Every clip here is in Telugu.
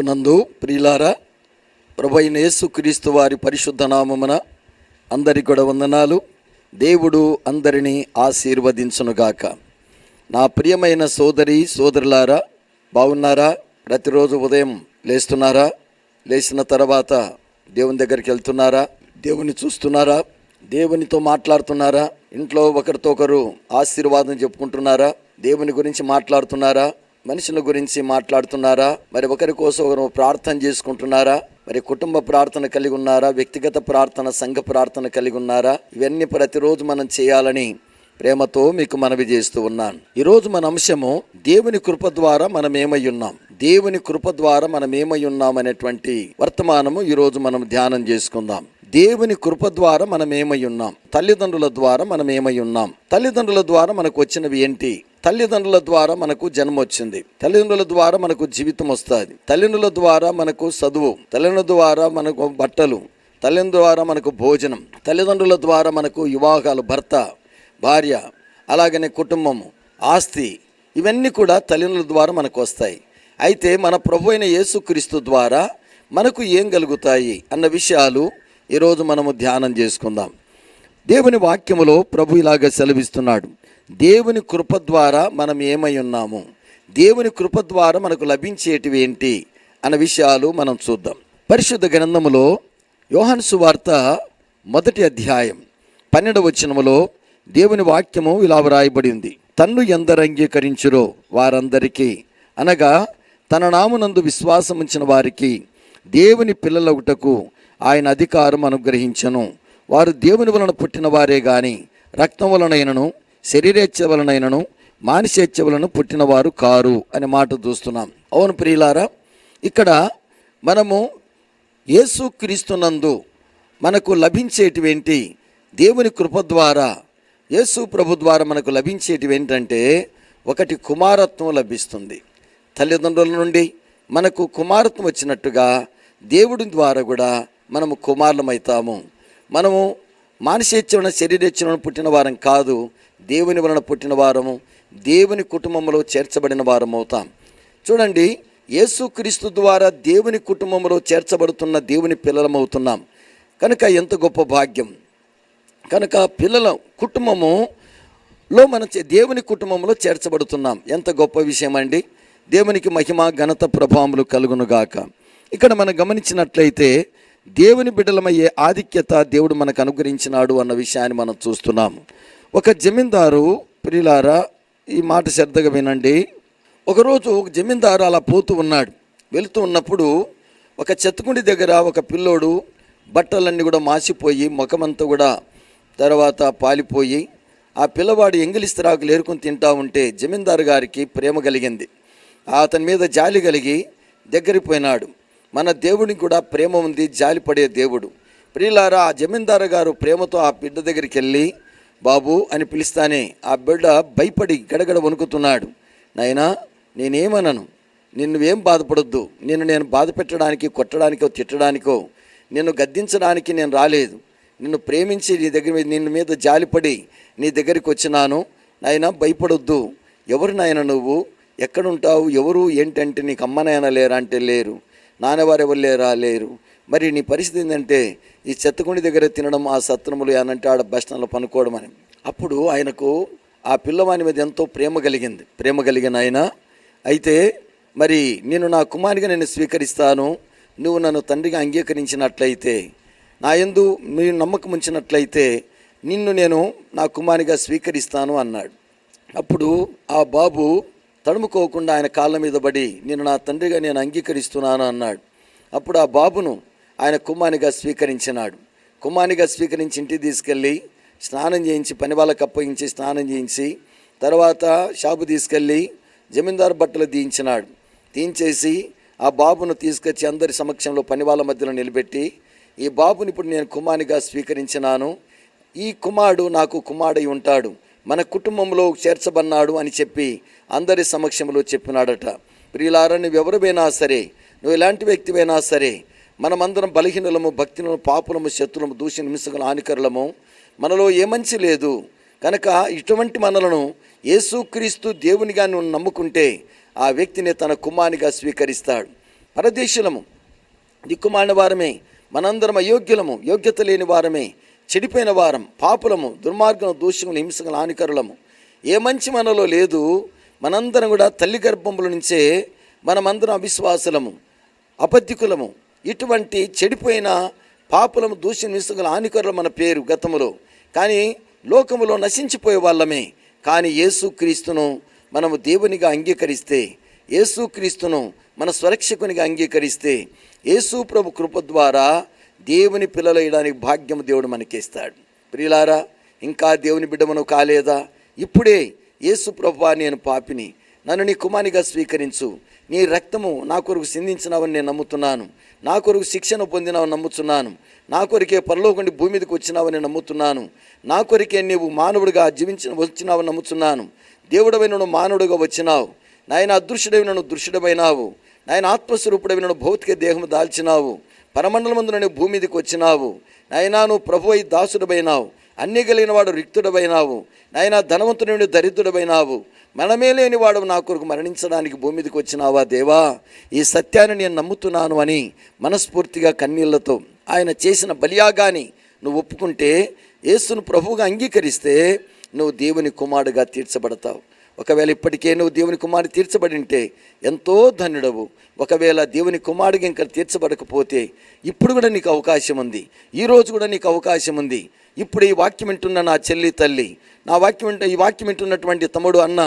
ప్రభునందు ప్రియులారా ప్రభైన యేసుక్రీస్తు వారి పరిశుద్ధ నామమున అందరి కూడా వందనాలు. దేవుడు అందరినీ ఆశీర్వదించునుగాక నా ప్రియమైన సోదరి సోదరులారా బాగున్నారా ప్రతిరోజు ఉదయం లేస్తున్నారా? లేచిన తర్వాత దేవుని దగ్గరికి వెళ్తున్నారా? దేవుని చూస్తున్నారా? దేవునితో మాట్లాడుతున్నారా? ఇంట్లో ఒకరితో ఒకరు ఆశీర్వాదం చెప్పుకుంటున్నారా? దేవుని గురించి మాట్లాడుతున్నారా? మనుషుల గురించి మాట్లాడుతున్నారా? మరి ఒకరి కోసం ఒకరు ప్రార్థన చేసుకుంటున్నారా? మరి కుటుంబ ప్రార్థన కలిగి ఉన్నారా? వ్యక్తిగత ప్రార్థన సంఘ ప్రార్థన కలిగి ఉన్నారా? ఇవన్నీ ప్రతిరోజు మనం చేయాలని ప్రేమతో మీకు మనవి చేస్తూ ఉన్నాను. ఈరోజు మన అంశము దేవుని కృప ద్వారా మనం ఏమై ఉన్నాం. దేవుని కృప ద్వారా మనం ఏమై ఉన్నాం అనేటువంటి వర్తమానము ఈరోజు మనం ధ్యానం చేసుకుందాం. దేవుని కృప ద్వారా మనం ఏమై ఉన్నాం. తల్లిదండ్రుల ద్వారా మనం ఏమై ఉన్నాం. తల్లిదండ్రుల ద్వారా మనకు వచ్చినవి ఏంటి? తల్లిదండ్రుల ద్వారా మనకు జన్మ వచ్చింది తల్లిదండ్రుల ద్వారా మనకు జీవితం వస్తుంది. తల్లిదండ్రుల ద్వారా మనకు చదువు తల్లిదండ్రుల ద్వారా మనకు బట్టలు తల్లిదండ్రుల ద్వారా మనకు భోజనం తల్లిదండ్రుల ద్వారా మనకు వివాహాలు భర్త భార్య అలాగనే కుటుంబము ఆస్తి ఇవన్నీ కూడా తల్లిదండ్రుల ద్వారా మనకు వస్తాయి. అయితే మన ప్రభు అయిన యేసుక్రీస్తు ద్వారా మనకు ఏం కలుగుతాయి అన్న విషయాలు ఈరోజు మనము ధ్యానం చేసుకుందాం. దేవుని వాక్యములో ప్రభు ఇలాగ సెలవిస్తున్నాడు. దేవుని కృప ద్వారా మనం ఏమై ఉన్నాము? దేవుని కృప ద్వారా మనకు లభించేటివి ఏంటి? అన్న విషయాలు మనం చూద్దాం. పరిశుద్ధ గ్రంథములో యోహన్ సువార్త మొదటి అధ్యాయం పన్నెండవ వచనములో దేవుని వాక్యము ఇలా వ్రాయబడింది. తన్ను ఎందరు అంగీకరించురో వారందరికీ అనగా తన నామునందు విశ్వాసం ఉంచిన వారికి దేవుని పిల్లలగుటకు ఆయన అధికారం అనుగ్రహించను. వారు దేవుని వలన పుట్టిన వారే కానీ రక్తం వలనైనను శరీరేచ్ఛ వలనైనను మానసేచ్ఛ వలన పుట్టినవారు కారు అనే మాట చూస్తున్నాం. అవును ప్రియులారా ఇక్కడ మనము యేసుక్రీస్తునందు మనకు లభించేటివేంటి? దేవుని కృప ద్వారా యేసు ప్రభు ద్వారా మనకు లభించేటివి ఏంటంటే ఒకటి కుమారత్వం లభిస్తుంది. తల్లిదండ్రుల నుండి మనకు కుమారత్వం వచ్చినట్టుగా దేవుడి ద్వారా కూడా మనము కుమారులమవుతాము. మనము మానసేచ్ఛన శరీరేచ్ఛన పుట్టిన వారం కాదు దేవుని వలన పుట్టిన వారము దేవుని కుటుంబంలో చేర్చబడిన వారం అవుతాం. చూడండి యేసుక్రీస్తు ద్వారా దేవుని కుటుంబంలో చేర్చబడుతున్న దేవుని పిల్లలమవుతున్నాం కనుక ఎంత గొప్ప భాగ్యం. కనుక పిల్లల కుటుంబములో మన చే- దేవుని కుటుంబంలో చేర్చబడుతున్నాం. ఎంత గొప్ప విషయం అండి. దేవునికి మహిమ ఘనత ప్రభావములు కలుగునుగాక ఇక్కడ మనం గమనించినట్లయితే దేవుని బిడ్డలమయ్యే ఆధిక్యత దేవుడు మనకు అనుగ్రహించినాడు అన్న విషయాన్ని మనం చూస్తున్నాము. ఒక జమీందారు ప్రియులారా ఈ మాట శ్రద్ధగా వినండి. ఒకరోజు ఒక జమీందారు అలా పోతూ ఉన్నాడు. వెళుతూ ఉన్నప్పుడు ఒక చెత్తకుండి దగ్గర ఒక పిల్లోడు బట్టలన్నీ కూడా మాసిపోయి ముఖమంతా కూడా తర్వాత పాలిపోయి ఆ పిల్లవాడు ఎంగిలిస్తరాకులు ఏరుకొని తింటా ఉంటే జమీందారు గారికి ప్రేమ కలిగింది. అతని మీద జాలి కలిగి దగ్గరికి పోయినాడు. మన దేవుడికి కూడా ప్రేమ ఉంది జాలి పడే దేవుడు. ప్రియులారా ఆ జమీందారు గారు ప్రేమతో ఆ బిడ్డ దగ్గరికి వెళ్ళి బాబు అని పిలుస్తానే ఆ బిడ్డ భయపడి గడగడ వణుకుతున్నాడు. నాయనా నేనేమనను? నిన్ను ఏం బాధపడొద్దు. నిన్ను నేను బాధ పెట్టడానికి కొట్టడానికో తిట్టడానికో నిన్ను గద్దించడానికి నేను రాలేదు. నిన్ను ప్రేమించి నీ దగ్గర నిన్ను మీద జాలిపడి నీ దగ్గరికి వచ్చినాను. నాయన భయపడొద్దు. ఎవరు నాయన నువ్వు? ఎక్కడుంటావు? ఎవరు? ఏంటంటే నీకు అమ్మ నాయన లేరా అంటే లేరు. నాన్నవారు ఎవరు లేరా? లేరు. మరి నీ పరిస్థితి ఏంటంటే ఈ చెత్తకుండి దగ్గర తినడం ఆ సత్రములు అనంటే ఆడ బస్ పనుకోవడం అని. అప్పుడు ఆయనకు ఆ పిల్లవాని మీద ఎంతో ప్రేమ కలిగింది. ప్రేమ కలిగిన ఆయన అయితే మరి నేను నా కుమారుగా నేను స్వీకరిస్తాను. నువ్వు నన్ను తండ్రిగా అంగీకరించినట్లయితే నా ఎందు మీరు నమ్మకం ఉంచినట్లయితే నిన్ను నేను నా కుమారునిగా స్వీకరిస్తాను అన్నాడు. అప్పుడు ఆ బాబు తడుముకోకుండా ఆయన కాళ్ళ మీద పడి నేను నా తండ్రిగా నేను అంగీకరిస్తున్నాను అన్నాడు. అప్పుడు ఆ బాబును ఆయన కుమ్మానిగా స్వీకరించినాడు. కుమ్మానిగా స్వీకరించి ఇంటికి తీసుకెళ్ళి స్నానం చేయించి పని వాళ్ళకి అప్పగించి స్నానం చేయించి తర్వాత షాపు తీసుకెళ్ళి జమీందారు బట్టలు తీయించినాడు. తీయించేసి ఆ బాబును తీసుకొచ్చి అందరి సమక్షంలో పని వాళ్ళ మధ్యలో నిలబెట్టి ఈ బాబుని ఇప్పుడు నేను కుమారునిగా స్వీకరించినాను. ఈ కుమారుడు నాకు కుమారుడై ఉంటాడు. మన కుటుంబంలో చేర్చబన్నాడు అని చెప్పి అందరి సమక్షంలో చెప్పినాడట. ప్రియులారా నువ్వు సరే నువ్వు ఎలాంటి వ్యక్తివైనా సరే మనమందరం బలహీనులము భక్తులము పాపులము శత్రులము దూషణ హింసకులు హానికరులము. మనలో ఏ మంచి లేదు. కనుక ఇటువంటి మనలను యేసుక్రీస్తు దేవునిగా నువ్వు నమ్ముకుంటే ఆ వ్యక్తిని తన కుమారునిగా స్వీకరిస్తాడు. పరదేశులము దిక్కుమాలిన వారమే మనందరం అయోగ్యులము యోగ్యత లేని వారమే చెడిపోయిన వారం పాపులము దుర్మార్గం దూషములు హింసకులు హానికరులము. ఏ మంచి మనలో లేదు మనందరం కూడా తల్లి గర్భముల నుంచే మనమందరం అవిశ్వాసులము అబద్ధికులము ఇటువంటి చెడిపోయిన పాపులము దూషణ విసుగుల హానికరులు మన పేరు గతములో. కానీ లోకములో నశించిపోయే వాళ్ళమే. కానీ యేసుక్రీస్తును మనము దేవునిగా అంగీకరిస్తే యేసుక్రీస్తును మన స్వరక్షకునిగా అంగీకరిస్తే యేసు ప్రభు కృప ద్వారా దేవుని పిల్లలయ్యడానికి భాగ్యం దేవుడు మనకిస్తాడు. ప్రియులారా ఇంకా దేవుని బిడ్డమను కాలేదా? ఇప్పుడే యేసు ప్రభువా నేను పాపిని. నన్ను నీ కుమానిగా స్వీకరించు. నీ రక్తము నా కొరకు సిందించినావని నేను నమ్ముతున్నాను. నా కొరకు శిక్షణ పొందినావని నమ్ముతున్నాను నా కొరికే పరలోకండి భూమి మీదకి వచ్చినావని నమ్ముతున్నాను. నా కొరికే నీవు మానవుడిగా జీవించిన వచ్చినావని నమ్ముతున్నాను దేవుడవైన మానవుడిగా వచ్చినావు. నాయన అదృశ్యుడవి నన్ను దృశ్యుడమైనావు. నాయన ఆత్మస్వరూపుడవి నన్ను భౌతిక దేహము దాల్చినావు. పరమండలమందు నువ్వు భూమి మీదకి వచ్చినావు. నాయనా నువ్వు ప్రభు అయి దాసుడమైనావు. అన్ని కలిగిన వాడు రిక్తుడమైనావు నాయన ధనవంతుని నుండి దరిద్రుడమైనావు మనమే లేని వాడు నా కొరకు మరణించడానికి భూమి మీదకి వచ్చినావా దేవా? ఈ సత్యాన్ని నేను నమ్ముతున్నాను అని మనస్ఫూర్తిగా కన్నీళ్ళతో ఆయన చేసిన బలియాగాని నువ్వు ఒప్పుకుంటే యేసును ప్రభువుగా అంగీకరిస్తే నువ్వు దేవుని కుమారుడుగా తీర్చబడతావు. ఒకవేళ ఇప్పటికే నువ్వు దేవుని కుమారుడు తీర్చబడి ఉంటే ఎంతో ధన్యుడవు. ఒకవేళ దేవుని కుమారుడికి ఇంకా తీర్చబడకపోతే ఇప్పుడు కూడా నీకు అవకాశం ఉంది. ఈ రోజు కూడా నీకు అవకాశం ఉంది. ఇప్పుడు ఈ వాక్యం వింటున్న నా చెల్లి తల్లి నా వాక్యం వింట ఈ వాక్యం వింటున్నటువంటి తమ్ముడు అన్న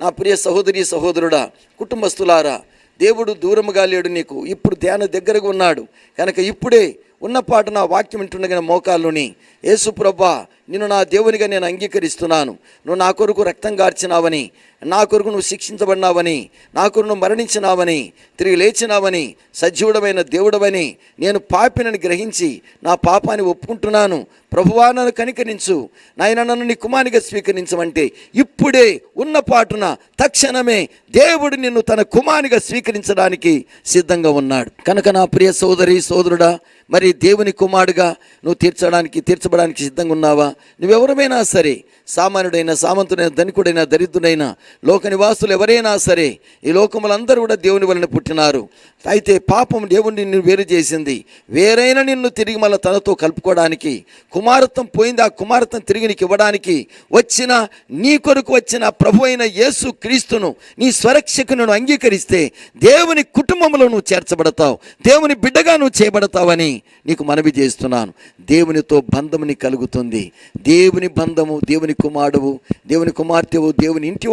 నా ప్రియ సహోదరి సహోదరుడా కుటుంబస్తులారా దేవుడు దూరముగా లేడు నీకు. ఇప్పుడు ధ్యాన దగ్గరగా ఉన్నాడు. కనుక ఇప్పుడే ఉన్నపాటి నా వాక్యం వింటుండగా మోకాల్లోని యేసు ప్రభా నిన్ను నా దేవునిగా నేను అంగీకరిస్తున్నాను. నువ్వు నా కొరకు రక్తం గార్చినావని నా కొరకు నువ్వు శిక్షించబడినావని నా కొరకు నువ్వు మరణించినావని తిరిగి లేచినావని సజీవుడమైన దేవుడవని నేను పాపినని గ్రహించి నా పాపాన్ని ఒప్పుకుంటున్నాను. ప్రభువా నన్ను కనికరించు. నాయన నన్ను నీ కుమారిగా స్వీకరించమంటే ఇప్పుడే ఉన్న పాటున తక్షణమే దేవుడు నిన్ను తన కుమారిగా స్వీకరించడానికి సిద్ధంగా ఉన్నాడు. కనుక నా ప్రియ సోదరి సోదరుడా మరి దేవుని కుమారుడుగా నువ్వు తీర్చడానికి తీర్చబడానికి సిద్ధంగా ఉన్నావా? నువ్వెవరమైనా సరే సామాన్యుడైన సామంతుడైన ధనికుడైన దరిద్రుడైన లోక నివాసులు ఎవరైనా సరే ఈ లోకములందరూ కూడా దేవుని వలన పుట్టినారు. అయితే పాపం దేవుని నిన్ను వేరు చేసింది. వేరైన నిన్ను తిరిగి మళ్ళీ తనతో కలుపుకోవడానికి కుమారత్వం పోయింది ఆ కుమారత్వం తిరిగి నీకు ఇవ్వడానికి వచ్చిన నీ కొరకు వచ్చిన ప్రభు అయిన యేసు క్రీస్తును నీ స్వరక్షకును అంగీకరిస్తే దేవుని కుటుంబంలో నువ్వు చేర్చబడతావు. దేవుని బిడ్డగా నువ్వు చేయబడతావని నీకు మనవి చేస్తున్నాను. దేవునితో బంధముని కలుగుతుంది. దేవుని బంధము దేవుని కుమారుడువు దేవుని కుమార్తెవు దేవుని ఇంటి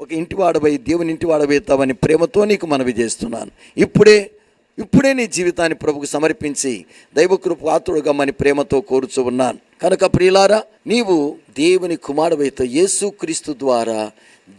ఒక ఇంటి వాడవై దేవుని ఇంటి వాడవైతావని ప్రేమతో నీకు మనవి చేస్తున్నాను. ఇప్పుడే ఇప్పుడే నీ జీవితాన్ని ప్రభుకు సమర్పించి దైవకృప ఆతుడుగా మన ప్రేమతో కోరుచు ఉన్నాను. కనుక ప్రియులారా నీవు దేవుని కుమారుడవైతే యేసుక్రీస్తు ద్వారా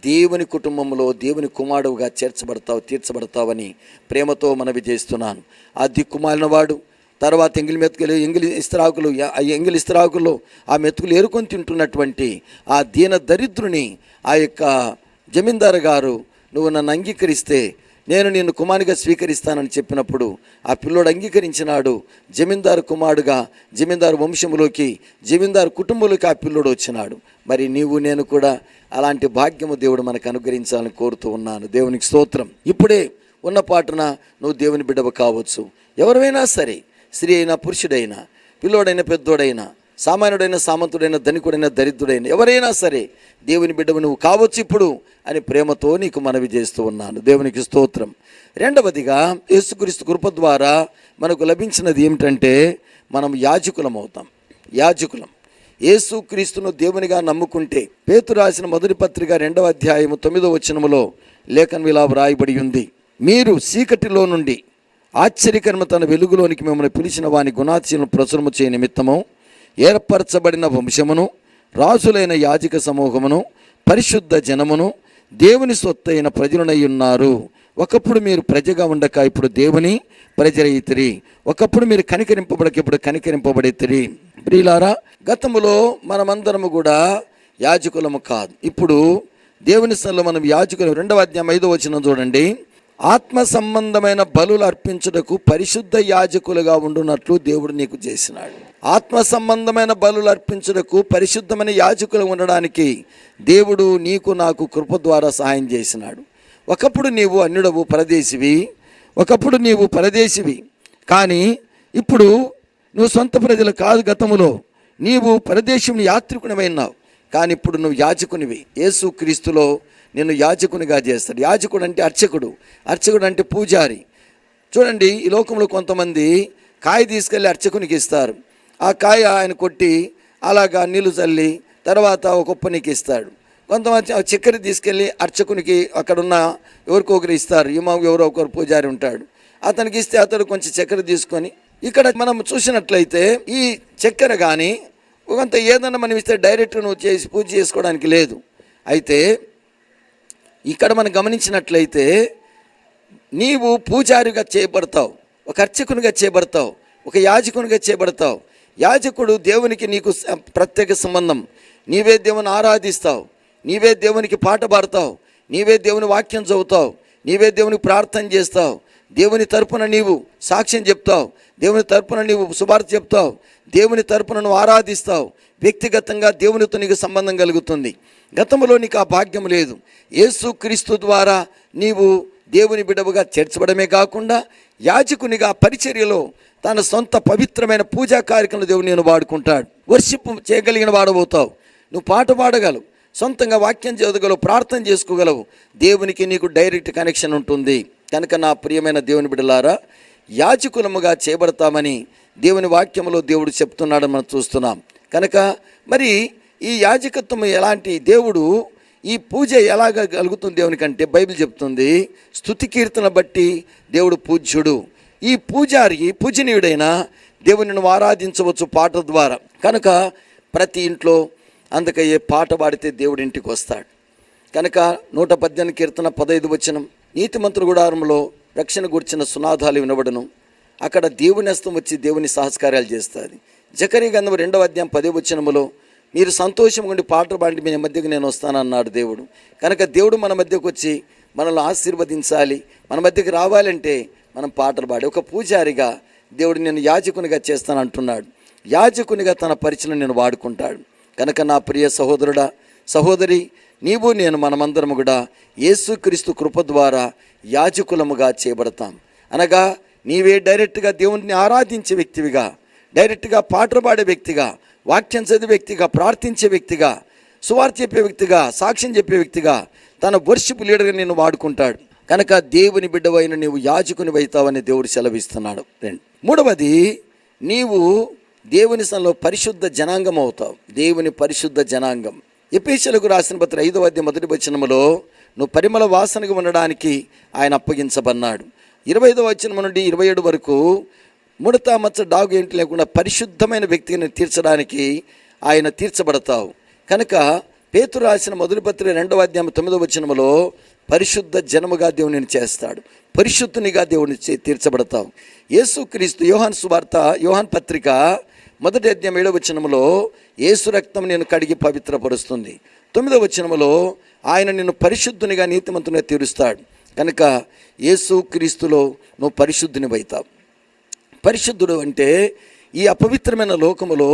దేవుని కుటుంబంలో దేవుని కుమారుడుగా చేర్చబడతావు తీర్చబడతావని ప్రేమతో మనవి చేస్తున్నాను. ఆ దిక్కుమాలిన వాడు తర్వాత ఎంగిలి మెతుకులు ఎంగిలి ఇస్త్రాకులు ఆ ఎంగిలి ఇస్త్రాకులు ఆ మెతుకులు ఏరుకొని తింటున్నటువంటి ఆ దీన దరిద్రుని ఆ యొక్క జమీందారు గారు నువ్వు నన్ను అంగీకరిస్తే నేను నిన్ను కుమారునిగా స్వీకరిస్తానని చెప్పినప్పుడు ఆ పిల్లోడు అంగీకరించినాడు. జమీందారు కుమారుడుగా జమీందారు వంశములోకి జమీందారు కుటుంబంలోకి ఆ పిల్లోడు వచ్చినాడు. మరి నీవు నేను కూడా అలాంటి భాగ్యము దేవుడు మనకు అనుగ్రహించాలని కోరుతూ ఉన్నాను. దేవునికి స్తోత్రం. ఇప్పుడే ఉన్న పాటున నువ్వు దేవుని బిడ్డవు కావచ్చు. ఎవరైనా సరే స్త్రీ అయినా పురుషుడైనా పిల్లోడైనా పెద్దోడైనా సామాన్యుడైన సామంతుడైన ధనికుడైన దరిద్రుడైన ఎవరైనా సరే దేవుని బిడ్డవు నువ్వు కావచ్చు ఇప్పుడు అని ప్రేమతో నీకు మనవి చేస్తూ ఉన్నాను. దేవునికి స్తోత్రం. రెండవదిగా యేసుక్రీస్తు కృప ద్వారా మనకు లభించినది ఏమిటంటే మనం యాజకులం అవుతాం యాజకులం. యేసుక్రీస్తును దేవునిగా నమ్ముకుంటే పేతు రాసిన మొదటి పత్రిక రెండవ అధ్యాయము తొమ్మిదో వచనములో లేఖన్ విలా వ్రాయబడి ఉంది. మీరు చీకటిలో నుండి ఆశ్చర్యకరమ తన వెలుగులోనికి మిమ్మల్ని పిలిచిన వాని గుణాశీలను ప్రచురము చేయ నిమిత్తము ఏర్పరచబడిన వంశమును రాజులైన యాజక సమూహమును పరిశుద్ధ జనమును దేవుని సొత్తైన ప్రజలనై ఉన్నారు. ఒకప్పుడు మీరు ప్రజగా ఉండక ఇప్పుడు దేవుని ప్రజలైతిరి. ఒకప్పుడు మీరు కనికరింపబడక ఇప్పుడు కనికరింపబడితిరి. ప్రియులారా గతములో మనమందరము కూడా యాజకులము కాదు. ఇప్పుడు దేవుని స్థలంలో మనం యాజకులు. రెండవ అధ్యాయం ఐదో వచ్చిన చూడండి. ఆత్మ సంబంధమైన బలులు అర్పించుటకు పరిశుద్ధ యాజకులుగా ఉండునట్లు దేవుడు నీకు చేసినాడు. ఆత్మ సంబంధమైన బలులు అర్పించుటకు పరిశుద్ధమైన యాజకులు ఉండడానికి దేవుడు నీకు నాకు కృప ద్వారా సహాయం చేసినాడు. ఒకప్పుడు నీవు అన్యుడవు పరదేశివి. ఒకప్పుడు నీవు పరదేశివి. కానీ ఇప్పుడు నువ్వు సొంత ప్రజలు కాదు గతములో. నీవు పరదేశం యాత్రికునివైనావు కానీ ఇప్పుడు నువ్వు యాజకునివి. యేసు క్రీస్తులో నిన్ను యాజకునిగా చేస్తాడు. యాజకుడు అంటే అర్చకుడు. అర్చకుడు అంటే పూజారి. చూడండి ఈ లోకంలో కొంతమంది కాయ తీసుకెళ్ళి అర్చకునికి ఇస్తారు. ఆ కాయ ఆయన కొట్టి అలాగా నీళ్ళు చల్లి తర్వాత ఒక కుప్పనికి ఇస్తాడు. కొంతమంది ఆ చక్కెర తీసుకెళ్ళి అర్చకునికి అక్కడున్న ఎవరికొకరు ఇస్తారు. ఈమా ఎవరో ఒకరు పూజారి ఉంటాడు. అతనికి ఇస్తే అతడు కొంచెం చక్కెర తీసుకొని ఇక్కడ మనం చూసినట్లయితే ఈ చక్కెర కానీ కొంత ఏదన్నా మనం ఇస్తే డైరెక్ట్ నువ్వు చేసి పూజ చేసుకోవడానికి లేదు. అయితే ఇక్కడ మనం గమనించినట్లయితే నీవు పూజారిగా చేయబడతావు ఒక అర్చకునిగా చేయబడతావు ఒక యాజకునిగా చేయబడతావు యాజకుడు దేవునికి నీకు ప్రత్యేక సంబంధం. నీవే దేవుని ఆరాధిస్తావు నీవే దేవునికి పాట పాడతావు నీవే దేవుని వాక్యం చదువుతావు నీవే దేవునికి ప్రార్థన చేస్తావు. దేవుని తరపున నీవు సాక్ష్యం చెప్తావు దేవుని తరపున నీవు శుభార్త చెప్తావు దేవుని తరపున నువ్వు ఆరాధిస్తావు. వ్యక్తిగతంగా దేవునితో నీకు సంబంధం కలుగుతుంది. గతంలో నీకు ఆ భాగ్యం లేదు. యేసు క్రీస్తు ద్వారా నీవు దేవుని బిడవుగా చేర్చబడమే కాకుండా యాజకునిగా పరిచర్యలో తన సొంత పవిత్రమైన పూజా కార్యక్రమంలో దేవుని నేను వాడుకుంటాడు. వర్షిప్ చేయగలిగిన వాడబోతావు నువ్వు పాట పాడగలవు. సొంతంగా వాక్యం చదవగలవు ప్రార్థన చేసుకోగలవు. దేవునికి నీకు డైరెక్ట్ కనెక్షన్ ఉంటుంది. కనుక నా ప్రియమైన దేవుని బిడలారా యాచకులముగా చేయబడతామని దేవుని వాక్యంలో దేవుడు చెప్తున్నాడని మనం చూస్తున్నాం. కనుక మరి ఈ యాజకత్వం ఎలాంటి దేవుడు ఈ పూజ ఎలాగ కలుగుతుంది దేవునికంటే బైబిల్ చెప్తుంది స్థుతి కీర్తన బట్టి దేవుడు పూజ్యుడు. ఈ పూజారి పూజనీయుడైన దేవుని ఆరాధించవచ్చు పాట ద్వారా. కనుక ప్రతి ఇంట్లో అందుకయ్యే పాట పాడితే దేవుడి ఇంటికి వస్తాడు. కనుక నూట పద్దెనిమిది కీర్తన పదైదు వచనం నీతిమంతుడు గుడారంలో రక్షణ గుర్చిన సునాదాలు వినబడను. అక్కడ దేవుని హస్తం వచ్చి దేవుని సహస్కార్యాలు చేస్తుంది. జకరీ గంధం రెండవ అధ్యాయం పదే వచనములో మీరు సంతోషం ఉండి పాటలు పాడి మీ మధ్యకు నేను వస్తానన్నాడు దేవుడు. కనుక దేవుడు మన మధ్యకు వచ్చి మనల్ని ఆశీర్వదించాలి. మన మధ్యకు రావాలంటే మనం పాటలు పాడి. ఒక పూజారిగా దేవుడు నేను యాజకునిగా చేస్తాను అంటున్నాడు. యాజకునిగా తన పరిచయం నేను వాడుకుంటాడు. కనుక నా ప్రియ సహోదరుడా సహోదరి నీవు నేను మనమందరం కూడా యేసుక్రీస్తు కృప ద్వారా యాజకులముగా చేయబడతాం. అనగా నీవే డైరెక్ట్గా దేవుడిని ఆరాధించే వ్యక్తివిగా డైరెక్ట్గా పాటలు పాడే వ్యక్తిగా వాక్యం చదివే వ్యక్తిగా ప్రార్థించే వ్యక్తిగా సువార్త చెప్పే వ్యక్తిగా సాక్ష్యం చెప్పే వ్యక్తిగా తన వర్షిప్ లీడర్గా నిన్ను వాడుకుంటాడు. కనుక దేవుని బిడ్డవైన నీవు యాజకుని అవుతావని దేవుడు సెలవిస్తున్నాడు. రెండు. మూడవది నీవు దేవుని సన్నిలో పరిశుద్ధ జనాంగం అవుతావు. దేవుని పరిశుద్ధ జనాంగం. ఎపేషలకు రాసిన పత్ర ఐదవ అధ్యాయం మొదటి వచనములో నువ్వు పరిమళ వాసనగా ఉండడానికి ఆయన అప్పగించబన్నాడు. ఇరవై ఐదవ వచనం నుండి ఇరవై ఏడు వరకు ముడత మచ్చ డాగు ఏంటి లేకుండా పరిశుద్ధమైన వ్యక్తిని తీర్చడానికి ఆయన తీర్చబడతావు. కనుక పేతు రాసిన మొదటి రెండవ అధ్యాయం తొమ్మిదవ వచనంలో పరిశుద్ధ జనముగా దేవుని చేస్తాడు. పరిశుద్ధునిగా దేవుని చే- తీర్చబడతావు. యేసుక్రీస్తు యోహాన్ సువార్త యోహాన్ పత్రిక మొదటి అధ్యాయం ఏడవ వచనంలో యేసు రక్తం నేను కడిగి పవిత్రపరుస్తుంది. తొమ్మిదవ వచనములో ఆయన నిన్ను పరిశుద్ధునిగా నీతిమంతునిగా తీరుస్తాడు. కనుక యేసు క్రీస్తులో నువ్వు పరిశుద్ధుని అవుతావు పరిశుద్ధుడు అంటే ఈ అపవిత్రమైన లోకములో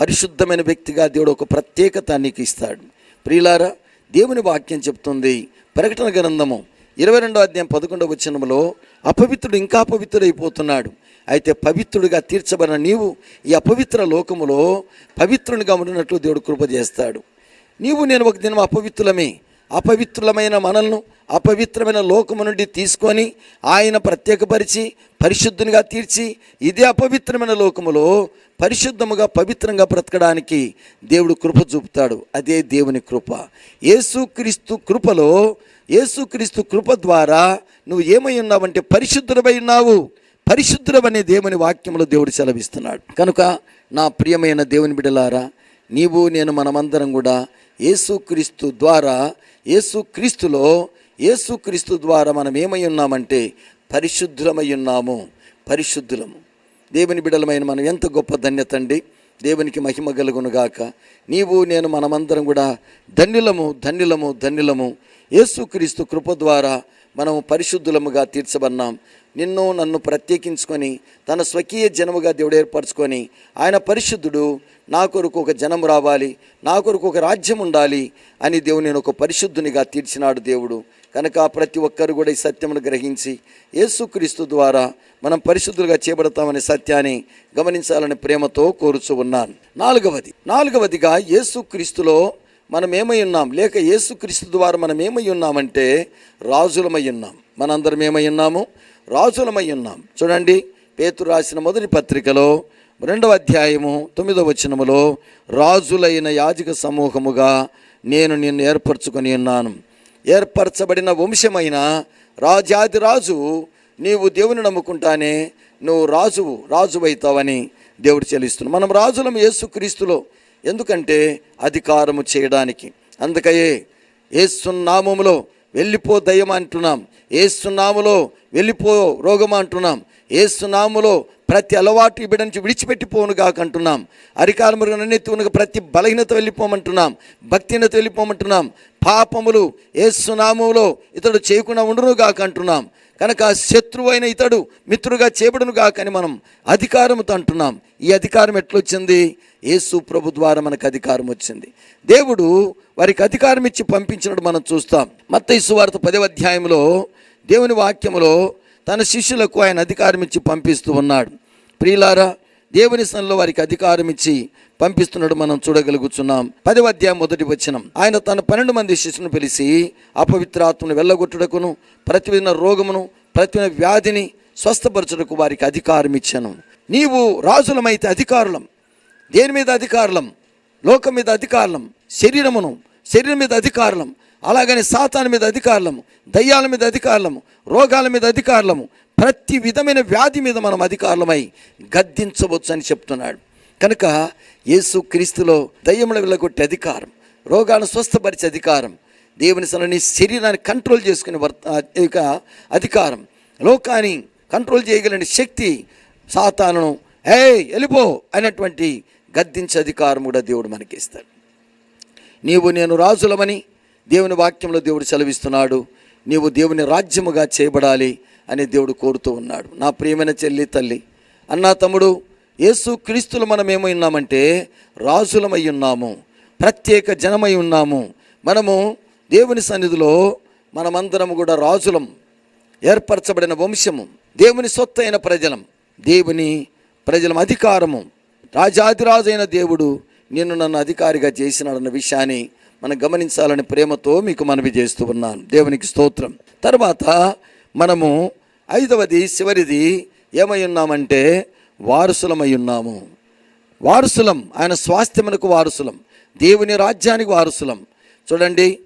పరిశుద్ధమైన వ్యక్తిగా దేవుడు ఒక ప్రత్యేకత నీకు ఇస్తాడు ప్రియులారా దేవుని వాక్యం చెప్తుంది ప్రకటన గ్రంథము ఇరవై రెండో అధ్యాయం పదకొండవ వచనములో అపవిత్రుడు ఇంకా పవిత్రుడైపోతున్నాడు అయితే పవిత్రుడిగా తీర్చబడిన నీవు ఈ అపవిత్ర లోకములో పవిత్రునిగా ఉండినట్లు దేవుడు కృప చేస్తాడు. నీవు నేను ఒక దినం అపవిత్రులమే. అపవిత్రులమైన మనల్ని అపవిత్రమైన లోకము నుండి తీసుకొని ఆయన ప్రత్యేకపరిచి పరిశుద్ధునిగా తీర్చి ఇదే అపవిత్రమైన లోకములో పరిశుద్ధముగా పవిత్రంగా బ్రతకడానికి దేవుడు కృప చూపుతాడు. అదే దేవుని కృప. యేసుక్రీస్తు కృపలో యేసుక్రీస్తు కృప ద్వారా నువ్వు ఏమై ఉన్నావంటే పరిశుద్ధుడవై ఉన్నావు. పరిశుద్ధుడవనే దేవుని వాక్యంలో దేవుడు సెలవిస్తున్నాడు. కనుక నా ప్రియమైన దేవుని బిడలారా నీవు నేను మనమందరం కూడా యేసుక్రీస్తు ద్వారా యేసుక్రీస్తులో యేసుక్రీస్తు ద్వారా మనం ఏమై ఉన్నామంటే పరిశుద్ధులమై ఉన్నాము పరిశుద్ధులము. దేవుని బిడలమైన మనం ఎంత గొప్ప ధన్యత అండి. దేవునికి మహిమ కలుగునుగాక నీవు నేను మనమందరం కూడా ధన్యులము ధన్యులము ధన్యులము. యేసుక్రీస్తు కృప ద్వారా మనము పరిశుద్ధులముగా తీర్చబన్నాం నిన్ను నన్ను ప్రత్యేకించుకొని తన స్వకీయ జనముగా దేవుడు ఏర్పరచుకొని ఆయన పరిశుద్ధుడు నా కొరకు ఒక జనం రావాలి నా కొరకు ఒక రాజ్యం ఉండాలి అని దేవుడు నేను ఒక పరిశుద్ధునిగా తీర్చినాడు దేవుడు. కనుక ప్రతి ఒక్కరు కూడా ఈ సత్యమును గ్రహించి యేసుక్రీస్తు ద్వారా మనం పరిశుద్ధులుగా చేపడతామనే సత్యాన్ని గమనించాలని ప్రేమతో కోరుచు ఉన్నాను. నాలుగవది నాలుగవదిగా యేసుక్రీస్తులో మనం ఏమై ఉన్నాం? లేక యేసుక్రీస్తు ద్వారా మనం ఏమై ఉన్నామంటే రాజులమై ఉన్నాం. మనందరం ఏమై ఉన్నాము? రాజులమై ఉన్నాం. చూడండి పేతురు రాసిన మొదటి పత్రికలో రెండవ అధ్యాయము తొమ్మిదవ వచనములో రాజులైన యాజక సమూహముగా నేను నిన్ను ఏర్పరచుకొని ఉన్నాను. ఏర్పరచబడిన వంశమైన రాజాది రాజు నీవు దేవుని నమ్ముకుంటానే నువ్వు రాజువు రాజు అవుతావని దేవుడు చెల్లిస్తున్నావు మనం రాజులం యేసుక్రీస్తులో ఎందుకంటే అధికారము చేయడానికి. అందుకయే ఏసునామములో వెళ్ళిపో దయ్యం అంటున్నాం ఏసునాములో వెళ్ళిపో రోగం అంటున్నాం. ఏసునాములో ప్రతి అలవాటు ఇబ్బడి నుంచి విడిచిపెట్టిపోను కాకంటున్నాం అరికాలమునకు ప్రతి బలహీనత వెళ్ళిపోమంటున్నాం. భక్తిహీనత వెళ్ళిపోమంటున్నాం. పాపములు ఏసునామములో ఇతడు చేయకుండా ఉండును కాకంటున్నాం కనుక శత్రువు అయిన ఇతడు మిత్రుగా చేపడును కాకని మనం అధికారముతో అంటున్నాం. ఈ అధికారం ఎట్లొచ్చింది? యేసు ప్రభు ద్వారా మనకు అధికారం వచ్చింది. దేవుడు వారికి అధికారం ఇచ్చి పంపించినట్టు మనం చూస్తాం. మత్తయి సువార్త పదవ అధ్యాయంలో దేవుని వాక్యములో తన శిష్యులకు ఆయన అధికారం ఇచ్చి పంపిస్తూ ఉన్నాడు. ప్రియులారా దేవుని సన్నిలో వారికి అధికారం ఇచ్చి పంపిస్తున్నాడు మనం చూడగలుగుతున్నాం పదవ అధ్యాయం మొదటి వచనం. ఆయన తన పన్నెండు మంది శిష్యును పిలిచి అపవిత్రాత్మను వెళ్ళగొట్టుటకును ప్రతిదిన రోగమును ప్రతిదిన వ్యాధిని స్వస్థపరచుటకు వారికి అధికారం ఇచ్చాను. నీవు రాజులమైతే అధికారులం. దేని మీద అధికారులం? లోకం మీద అధికారులం? శరీరమును. శరీరం మీద అధికారులం. అలాగని సాతాను మీద అధికారులము దయ్యాల మీద అధికారులము రోగాల మీద అధికారులము ప్రతి విధమైన వ్యాధి మీద మనం అధికారులమై గద్దించవచ్చు అని చెప్తున్నాడు. కనుక యేసు క్రీస్తులో దయ్యముల వెళ్ళగొట్టే అధికారం రోగాలను స్వస్థపరిచే అధికారం దేవుని సలని శరీరాన్ని కంట్రోల్ చేసుకునే వర్త అధికారం లోకాన్ని కంట్రోల్ చేయగలిగిన శక్తి సాతాను ఏ వెళ్ళిపో అనేటువంటి గద్దించే అధికారం కూడా దేవుడు మనకి ఇస్తాడు నీవు నేను రాజులమని దేవుని వాక్యంలో దేవుడు సెలవిస్తున్నాడు. నీవు దేవుని రాజ్యముగా చేయబడాలి అని దేవుడు కోరుతూ ఉన్నాడు. నా ప్రియమైన చెల్లి తల్లి అన్నా తమ్ముడు యేసు క్రీస్తులు మనం ఏమై ఉన్నామంటే రాజులమై ఉన్నాము. ప్రత్యేక జనమై ఉన్నాము. మనము దేవుని సన్నిధిలో మనమందరం కూడా రాజులం. ఏర్పరచబడిన వంశము. దేవుని సొత్తైన ప్రజలం. దేవుని ప్రజలం అధికారము. రాజాదిరాజైన అయిన దేవుడు నిన్ను నన్ను అధికారిగా చేసినాడన్న విషయాన్ని మనం గమనించాలని ప్రేమతో మీకు మనవి చేస్తూ ఉన్నాను. దేవునికి స్తోత్రం. తర్వాత మనము ఐదవది చివరిది ఏమై ఉన్నామంటే వారసులమై ఉన్నాము. వారసులం ఆయన స్వాస్థ్యమునకు వారసులం దేవుని రాజ్యానికి వారసులం. చూడండి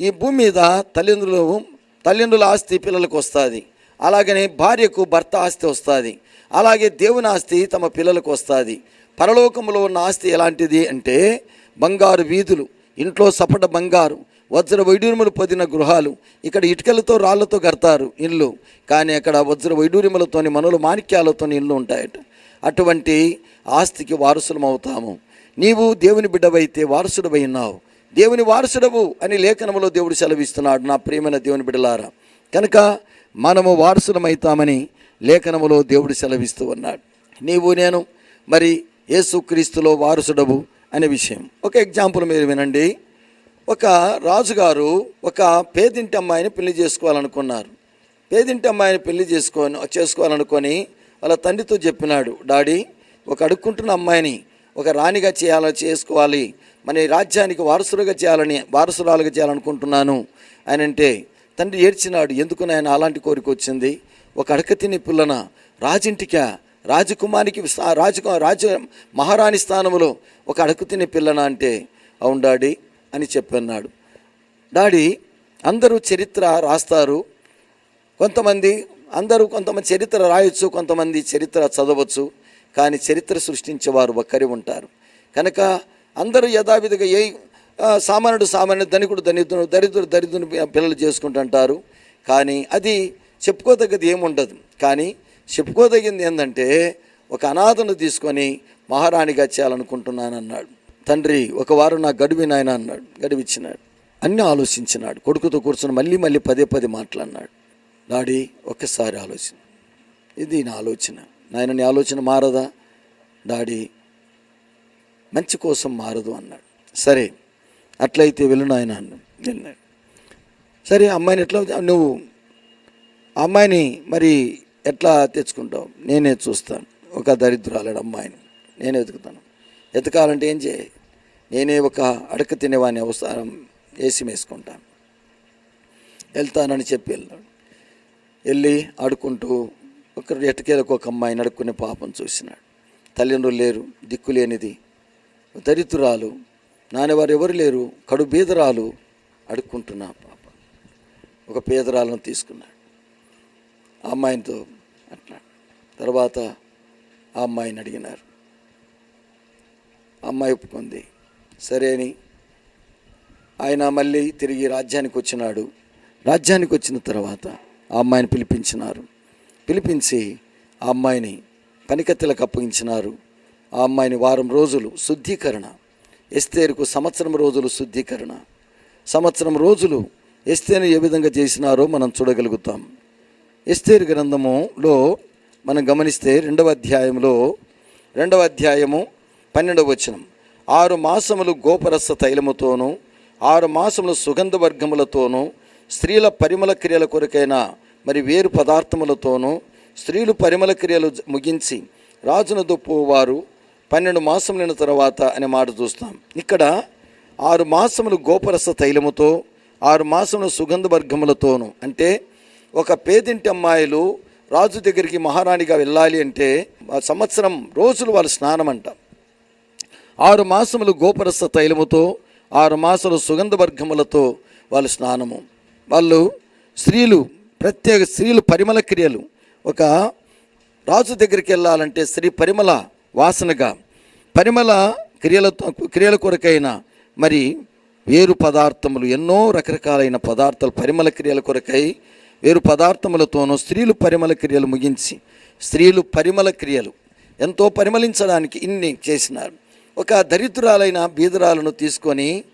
ఈ భూమి మీద తల్లిదండ్రులు తల్లిదండ్రుల ఆస్తి పిల్లలకు వస్తుంది. అలాగనే భార్యకు భర్త ఆస్తి వస్తుంది. అలాగే దేవుని ఆస్తి తమ పిల్లలకు వస్తుంది. పరలోకంలో ఉన్న ఆస్తి ఎలాంటిది అంటే బంగారు వీధులు ఇంట్లో సపట బంగారు వజ్ర వైడూర్యములు పొదిన గృహాలు ఇక్కడ ఇటుకలతో రాళ్ళతో కడతారు ఇల్లు కానీ అక్కడ వజ్ర వైడూర్యములతోని మనులు మాణిక్యాలతోని ఇల్లు ఉంటాయట. అటువంటి ఆస్తికి వారసులం అవుతాము. నీవు దేవుని బిడ్డవైతే వారసుడవై ఉన్నావు. దేవుని వారసుడవు అని లేఖనములో దేవుడు సెలవిస్తున్నాడు నా ప్రియమైన దేవుని బిడ్డలారా. కనుక మనము వారసులమవుతామని లేఖనములో దేవుడు సెలవిస్తూ ఉన్నాడు. నీవు నేను మరి యేసుక్రీస్తులో వారసుడవు అనే విషయం. ఒక ఎగ్జాంపుల్ మీరు వినండి. ఒక రాజుగారు ఒక పేదింటి అమ్మాయిని పెళ్ళి చేసుకోవాలనుకున్నారు. పేదింటి అమ్మాయిని పెళ్ళి చేసుకొని చేసుకోవాలనుకొని వాళ్ళ తండ్రితో చెప్పినాడు డాడీ ఒక అడుక్కుంటున్న అమ్మాయిని ఒక రాణిగా చేయాలని చేసుకోవాలి. మన రాజ్యానికి వారసులుగా చేయాలని వారసురాలుగా చేయాలనుకుంటున్నాను. అని అంటే తండ్రి ఏడ్చినాడు ఎందుకు నాయన అలాంటి కోరిక వచ్చింది? ఒక అడక తిని పిల్లన? రాజింటికా రాజకుమారికి స్థా- రాజ మహారాణి స్థానంలో ఒక అడకు తినే పిల్లన అంటే అవును డాడీ అని చెప్పన్నాడు. డాడీ అందరూ చరిత్ర రాస్తారు. కొంతమంది అందరూ కొంతమంది చరిత్ర రాయొచ్చు కొంతమంది చరిత్ర చదవచ్చు కానీ చరిత్ర సృష్టించేవారు ఒక్కరే ఉంటారు. కనుక అందరూ యథావిధిగా ఏ సామాన్యుడు సామాన్యుడు ధనికుడు దరిద్రుడు దరిద్రుడు దరిద్రుని పిల్లలు చేసుకుంటుంటారు. కానీ అది చెప్పుకోదగ్గది ఏముండదు. కానీ చెప్పుకోదగింది ఏంటంటే ఒక అనాథను తీసుకొని మహారాణిగా చేయాలనుకుంటున్నాను అన్నాడు తండ్రి ఒక వారం నా గడువి నాయన అన్నాడు. గడువిచ్చినాడు. అన్నీ ఆలోచించినాడు. కొడుకుతో కూర్చొని మళ్ళీ మళ్ళీ పదే పదే మాట్లాడినాడు. డాడీ ఒక్కసారి ఆలోచన. ఇది నా ఆలోచన. నాయన నీ ఆలోచన మారదా? డాడీ మంచి కోసం మారదు అన్నాడు. సరే అట్లయితే వెళ్ళు నాయన అన్నాడు. వెళ్ళినాడు. సరే అమ్మాయిని ఎట్లా నువ్వు అమ్మాయిని మరి ఎట్లా తెచ్చుకుంటావు? నేనే చూస్తాను. ఒక దరిద్రాలడు అమ్మాయిని. నేనే వెతుకుతాను. ఎతకాలంటే ఏం చేయి నేనే ఒక అడక తినేవాడిని అవసరం వేసి వేసుకుంటాను వెళ్తానని చెప్పి వెళ్ళాడు. వెళ్ళి ఆడుకుంటూ ఒక ఎటకేలకు ఒక అమ్మాయిని అడుక్కునే పాపం చూసినాడు. తల్లిదండ్రులు లేరు దిక్కు లేనిది. దరిద్రాలు నానేవారు ఎవరు లేరు కడు బీదరాలు అడుక్కుంటున్నా పాప. ఒక పేదరాలను తీసుకున్నాడు. ఆ అమ్మాయితో అట్లా తర్వాత ఆ అమ్మాయిని అడిగినారు. అమ్మాయి ఒప్పుకుంది. సరే అని ఆయన మళ్ళీ తిరిగి రాజ్యానికి వచ్చినాడు. రాజ్యానికి వచ్చిన తర్వాత ఆ అమ్మాయిని పిలిపించినారు. పిలిపించి ఆ అమ్మాయిని పనికత్తెలకు అప్పగించినారు. ఆ అమ్మాయిని వారం రోజులు శుద్ధీకరణ ఎస్తేరుకు సంవత్సరం రోజులు శుద్ధీకరణ. సంవత్సరం రోజులు ఎస్తేను ఏ విధంగా చేసినారో మనం చూడగలుగుతాం. ఎస్తేరు గ్రంథములో మనం గమనిస్తే రెండవ అధ్యాయంలో రెండవ అధ్యాయము పన్నెండవ వచనం. ఆరు మాసములు గోపరస తైలముతోనూ ఆరు మాసములు సుగంధ వర్గములతోనూ స్త్రీల పరిమళ క్రియల కొరకైన మరి వేరు పదార్థములతోనూ స్త్రీలు పరిమళ క్రియలు ముగించి రాజును దొప్పువారు పన్నెండు మాసములైన తర్వాత అనే మాట చూస్తాం. ఇక్కడ ఆరు మాసములు గోపరస తైలముతో ఆరు మాసములు సుగంధ వర్గములతోనూ అంటే ఒక పేదింటి అమ్మాయిలు రాజు దగ్గరికి మహారాణిగా వెళ్ళాలి అంటే సంవత్సరం రోజులు వాళ్ళు స్నానం అంట ఆరు మాసములు గోపరస తైలముతో ఆరు మాసాలు సుగంధ వర్గములతో వాళ్ళు స్నానము. వాళ్ళు స్త్రీలు ప్రత్యేక స్త్రీలు పరిమళ క్రియలు. ఒక రాజు దగ్గరికి వెళ్ళాలంటే స్త్రీ పరిమళ వాసనగా పరిమళ క్రియలతో క్రియల కొరకైన మరి వేరు పదార్థములు ఎన్నో రకరకాలైన పదార్థాలు పరిమళ క్రియల కొరకై వేరు పదార్థములతోనూ స్త్రీలు పరిమళ క్రియలు ముగించి స్త్రీలు పరిమళ క్రియలు ఎంతో పరిమళించడానికి ఇన్ని చేసినారు. ఒక దరిద్రురాలైన బీదరాలను తీసుకొని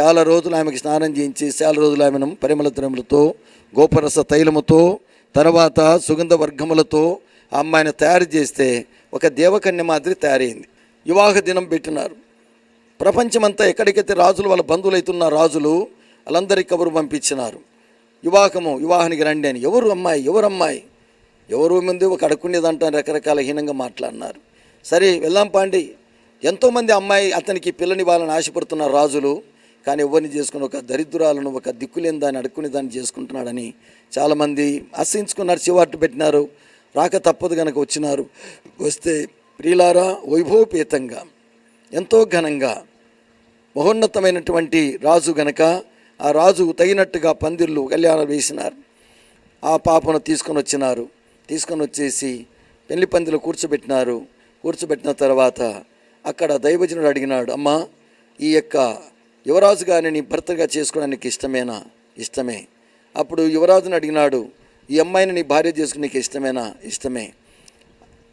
చాలా రోజులు ఆమెకి స్నానం చేయించి చాలా రోజులు ఆమెను పరిమళ ద్రములతో గోపరస తైలముతో తర్వాత సుగంధ వర్గములతో అమ్మాయిని తయారు చేస్తే ఒక దేవకన్య మాదిరి తయారైంది. వివాహ దినం పెట్టినారు. ప్రపంచమంతా ఎక్కడికైతే రాజులు వాళ్ళ బంధువులు అవుతున్న రాజులు వాళ్ళందరికీ కబురు పంపించినారు. వివాహము వివాహానికి రండి అని. ఎవరు అమ్మాయి ఎవరు అమ్మాయి? ఎవరు ముందు ఒక అడుక్కునేదంట రకరకాల హీనంగా మాట్లాడినారు. సరే వెళ్దాం పాండి. ఎంతోమంది అమ్మాయి అతనికి పిల్లని వాళ్ళని ఆశపడుతున్న రాజులు కానీ ఎవరిని చేసుకుని ఒక దరిద్రాలను ఒక దిక్కులేని దాన్ని అడుక్కునే దాన్ని చేసుకుంటున్నాడని చాలామంది ఆశించుకున్నారు చివాట్లు పెట్టినారు. రాక తప్పదు కనుక వచ్చినారు. వస్తే ప్రియులారా వైభవపేతంగా ఎంతో ఘనంగా మహోన్నతమైనటువంటి రాజు గనక ఆ రాజు తగినట్టుగా పందిర్లు కళ్యాణం వేసినారు. ఆ పాపను తీసుకొని వచ్చినారు. తీసుకొని వచ్చేసి పెళ్ళి పందిలో కూర్చోబెట్టినారు. కూర్చోబెట్టిన తర్వాత అక్కడ దైవజనుడు అడిగినాడు అమ్మా ఈ యొక్క యువరాజు గారిని నీ భర్తగా చేసుకోవడానికి ఇష్టమేనా? ఇష్టమే. అప్పుడు యువరాజుని అడిగినాడు ఈ అమ్మాయిని నీ భార్య చేసుకుని నీకు ఇష్టమేనా? ఇష్టమే.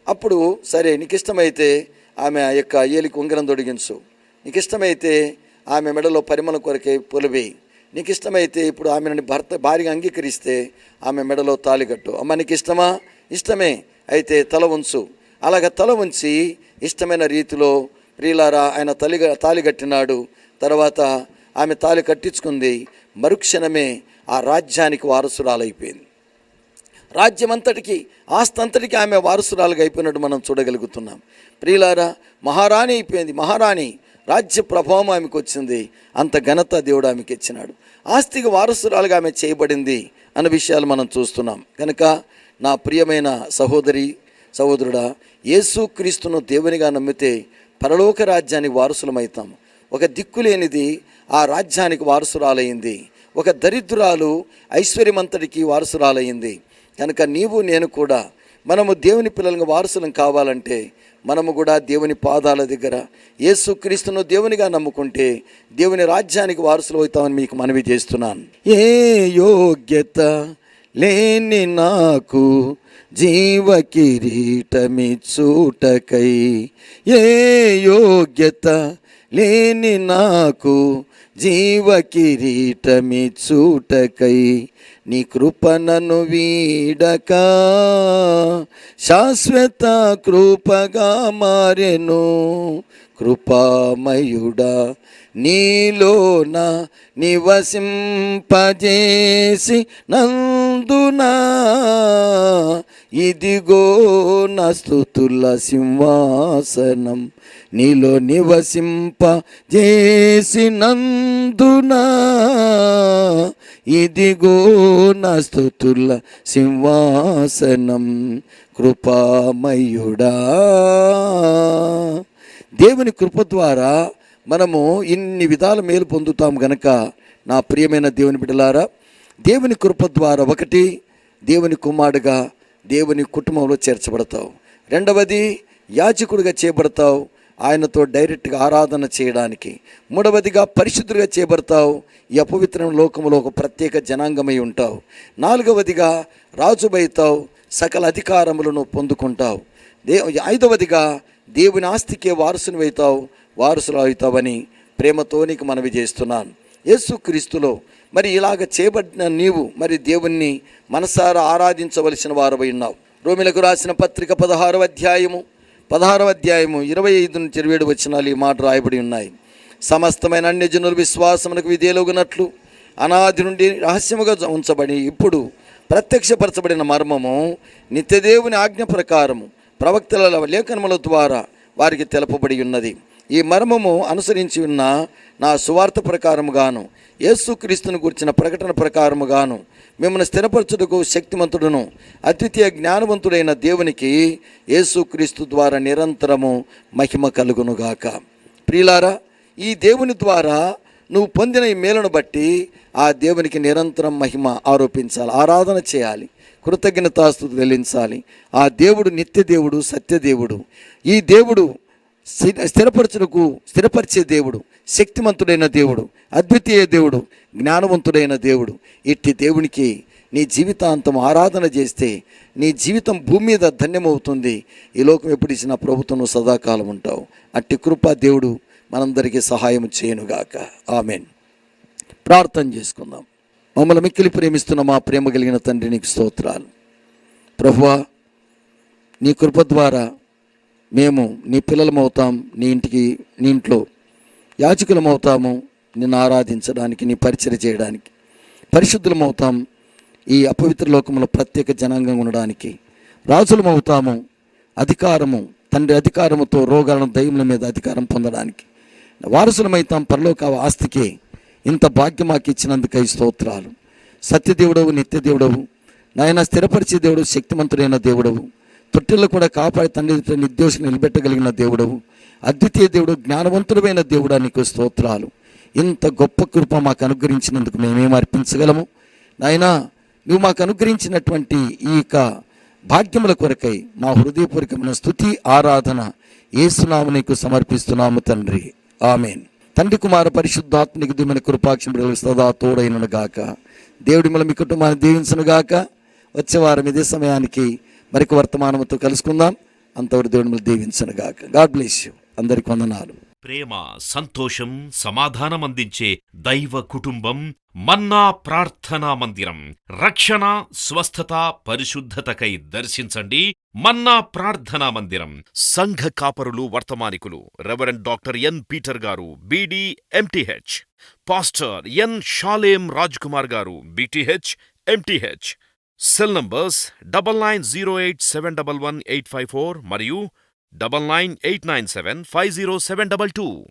అప్పుడు సరే నీకు ఇష్టమైతే ఆమె ఆ యొక్క ఏలికి ఉంగరం తొడిగించు. నీకు ఇష్టమైతే ఆమె మెడలో పరిమళ కొరకే పొలివేయి. నీకు ఇష్టమైతే ఇప్పుడు ఆమెను భర్త భార్యగా అంగీకరిస్తే ఆమె మెడలో తాళి కట్టు. అమ్మ నీకు ఇష్టమా. ఇష్టమే అయితే తల ఉంచు అలాగ తల ఉంచి ఇష్టమైన రీతిలో ప్రియులారా ఆయన తలిగా తాళి కట్టినాడు. తర్వాత ఆమె తాళి కట్టించుకుంది. మరుక్షణమే ఆ రాజ్యానికి వారసురాలైపోయింది. రాజ్యమంతటికి ఆస్తంతటికి ఆమె వారసురాలుగా అయిపోయినట్టు మనం చూడగలుగుతున్నాం. ప్రియులారా మహారాణి అయిపోయింది. మహారాణి రాజ్య ప్రభావం ఆమెకు వచ్చింది. అంత ఘనత దేవుడు ఆమెకి ఇచ్చినాడు. ఆస్తికి వారసురాలుగా ఆమె చేయబడింది అన్న విషయాలు మనం చూస్తున్నాం. కనుక నా ప్రియమైన సహోదరి సహోదరుడా యేసు క్రీస్తును దేవునిగా నమ్మితే పరలోక రాజ్యానికి వారసులమవుతాం ఒక దిక్కులేనిది ఆ రాజ్యానికి వారసురాలయ్యింది ఒక దరిద్రురాలు ఐశ్వర్యమంతటికి వారసురాలయ్యింది కనుక నీవు నేను కూడా మనము దేవుని పిల్లలకు వారసులం కావాలంటే మనము కూడా దేవుని పాదాల దగ్గర యేసుక్రీస్తును దేవునిగా నమ్ముకుంటే దేవుని రాజ్యానికి వారసులు అవుతామని మీకు మనవి చేస్తున్నాను. ఏ యోగ్యత లేని నాకు జీవ కిరీటమి చూటకై ఏ యోగ్యత లేని నాకు జీవ కిరీటమి చూటకై నీ కృపనను వీడక శాశ్వత కృపగా మారెను. కృపామయుడా నీలోన నివసింపజేసి నందునా. ఇదిగో నా స్తుతుల సింహాసనం. నీలో నివసింప చేసినందున ఇదిగో నా స్తుతుల సింహాసనం కృపామయుడా. దేవుని కృప ద్వారా మనము ఇన్ని విధాల మేలు పొందుతాం గనక నా ప్రియమైన దేవుని బిడ్డలారా దేవుని కృప ద్వారా ఒకటి దేవుని కుమారుడుగా దేవుని కుటుంబంలో చేర్చబడతావు. రెండవది యాజకుడిగా చేయబడతావు. ఆయనతో డైరెక్ట్గా ఆరాధన చేయడానికి. మూడవదిగా పరిశుద్ధులుగా చేయబడతావు. ఈ అపవిత్ర లోకంలో ఒక ప్రత్యేక జనాంగమై ఉంటావు. నాలుగవదిగా రాజుబైతావు సకల అధికారములను పొందుకుంటావు. దే ఐదవదిగా దేవుని ఆస్తికే వారసుని అవుతావు వారసులు అవుతావని ప్రేమతో నీకు మనవి చేస్తున్నాను. యేసుక్రీస్తులో మరి ఇలాగ చేయబడిన నీవు మరి దేవుణ్ణి మనసారా ఆరాధించవలసిన వారవై ఉన్నావు. రోమిలకు రాసిన పత్రిక పదహారవ అధ్యాయము. పదహారవ అధ్యాయము ఇరవై ఐదు నుంచి ఇరవై ఏడు వచనాలు ఈ మాట రాయబడి ఉన్నాయి. సమస్తమైన అన్య జనుల విశ్వాసమునకు విధేలుగునట్లు అనాది నుండి రహస్యముగా ఉంచబడి ఇప్పుడు ప్రత్యక్షపరచబడిన మర్మము నిత్యదేవుని ఆజ్ఞ ప్రకారము ప్రవక్తల లేఖనముల ద్వారా వారికి తెలపబడి ఉన్నది. ఈ మర్మము అనుసరించి ఉన్న నా సువార్త ప్రకారముగాను యేసుక్రీస్తును గురించిన ప్రకటన ప్రకారముగాను మిమ్మల్ని స్థిరపరచుటకు శక్తిమంతుడును అద్వితీయ జ్ఞానవంతుడైన దేవునికి యేసుక్రీస్తు ద్వారా నిరంతరము మహిమ కలుగునుగాక. ప్రియులారా ఈ దేవుని ద్వారా నువ్వు పొందిన ఈ మేలును బట్టి ఆ దేవునికి నిరంతరం మహిమ ఆరోపించాలి ఆరాధన చేయాలి కృతజ్ఞతాస్తు చెల్లించాలి ఆ దేవుడు నిత్య దేవుడు సత్యదేవుడు ఈ దేవుడు స్థిరపరచుటకు స్థిరపరిచే దేవుడు శక్తిమంతుడైన దేవుడు అద్వితీయ దేవుడు జ్ఞానవంతుడైన దేవుడు. ఇట్టి దేవునికి నీ జీవితాంతం ఆరాధన చేస్తే నీ జీవితం భూమి మీద ధన్యమవుతుంది. ఈ లోకం ఎప్పుడు ఇచ్చిన ప్రభుత్వం సదాకాలం ఉంటావు. అట్టి కృప దేవుడు మనందరికీ సహాయం చేయనుగాక. ఆమెన్. ప్రార్థన చేసుకుందాం. మమ్మల్ని మిక్కిలి ప్రేమిస్తున్న మా ప్రేమ కలిగిన తండ్రి నీకు స్తోత్రాలు. ప్రభువా నీ కృప ద్వారా మేము నీ పిల్లలమవుతాం నీ ఇంటికి నీ ఇంట్లో యాచకులమవుతాము నిన్ను ఆరాధించడానికి నీ పరిచయం చేయడానికి. పరిశుద్ధులమవుతాం ఈ అపవిత్ర లోకంలో ప్రత్యేక జనాంగం ఉండడానికి. రాజులమవుతాము అధికారము తండ్రి అధికారముతో రోగాలను దయ్యముల మీద అధికారం పొందడానికి. వారసులమైతాం పరలోక ఆస్తికి ఇంత భాగ్యం మాకు ఇచ్చినందుకై స్తోత్రాలు. సత్యదేవుడవు నిత్యదేవుడవు నాయన స్థిరపరిచే దేవుడు శక్తిమంతుడైన దేవుడవు. తొట్టిల్లో కూడా కాపాడి తండ్రి ఎదుట నిలబెట్టగలిగిన దేవుడవు. అద్వితీయ దేవుడు జ్ఞానవంతుడమైన దేవుడా నీకు స్తోత్రాలు. ఇంత గొప్ప కృప మాకు అనుగ్రహించినందుకు మేమేం అర్పించగలము? నాయనా నువ్వు మాకు అనుగ్రహించినటువంటి ఈ యొక్క భాగ్యముల కొరకై మా హృదయపూర్వకమైన స్థుతి ఆరాధన ఏసునాము నీకు సమర్పిస్తున్నాము తండ్రి. ఆమెన్. తండ్రి కుమార పరిశుద్ధాత్మనికి దిమైన కృపాక్షం సదా తోడైనను గాక. దేవుడి మన మీ కుటుంబాన్ని దీవించను గాక. వచ్చే వారం ఇదే సమయానికి మరొక వర్తమానంతో కలుసుకుందాం. అంతవరకు దేవుడి దీవించను గాక. God bless you. అందరికి వందనాలు. ప్రేమ సంతోషం సమాధానం అందించే దైవ కుటుంబం మన్నా ప్రార్థనా మందిరం. రక్షణ స్వస్థత పరిశుద్ధతకై దర్శించండి. మన్నా ప్రార్థనా మందిరం. సంఘ కాపరులు వర్తమానికులు. రెవరెండ్ డాక్టర్ ఎన్ పీటర్ గారు BD MTh. Pastor N Shalem Raj Kumar గారు BTh MTh. Cell numbers double nine zero eight seven double one eight five four మరియు double nine eight nine seven five zero seven double two.